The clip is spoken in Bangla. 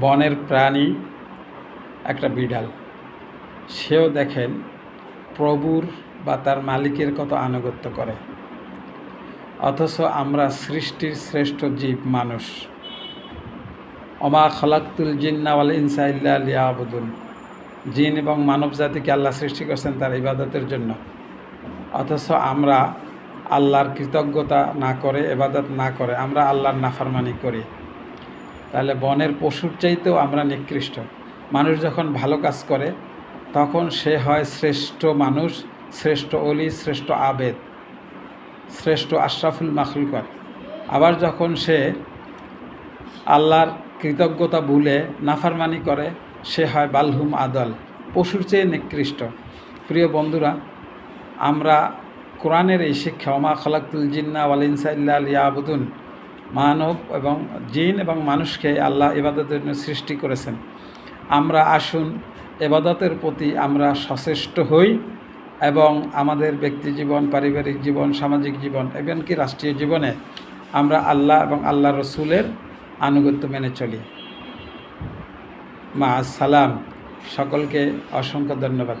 বনের প্রাণী একটা বিড়াল। সেও দেখেন প্রভুর বা তার মালিকের কত আনুগত্য করে। অথচ আমরা সৃষ্টির শ্রেষ্ঠ জীব মানুষ। অমা খলাক্তুল জিন্নাওয়াল ইনসা ইল্লা লিয়াবুদুন। জিন এবং মানব জাতিকে আল্লাহ সৃষ্টি করছেন তার ইবাদতের জন্য। অথচ আমরা আল্লাহর কৃতজ্ঞতা না করে, এবাদত না করে আমরা আল্লাহর নাফারমানি করি। তাহলে বনের পশুর চাইতেও আমরা নিকৃষ্ট। মানুষ যখন ভালো কাজ করে, তখন সে হয় শ্রেষ্ঠ মানুষ, শ্রেষ্ঠ অলি শ্রেষ্ঠ আবেদ, শ্রেষ্ঠ আশরাফুল মাখলুকাত। আবার যখন সে আল্লাহর কৃতজ্ঞতা ভুলে নাফারমানি করে, সে হয় বালহুম আদল, পশুর চেয়ে নিকৃষ্ট। প্রিয় বন্ধুরা, আমরা কোরআনের এই শিক্ষা, ওমা খলাকুল জিন্না ওয়াল ইনসা ইল্লা আবুদুন মানব এবং জিন এবং মানুষকে আল্লাহ ইবাদতের জন্য সৃষ্টি করেছেন। আমরা আসুন এবাদতের প্রতি আমরা সচেষ্ট হই এবং আমাদের ব্যক্তি জীবন, পারিবারিক জীবন, সামাজিক জীবন এমনকি রাষ্ট্রীয় জীবনে আমরা আল্লাহ এবং আল্লাহ রসুলের আনুগত্য মেনে চলি। মা, সালাম। সকলকে অসংখ্য ধন্যবাদ।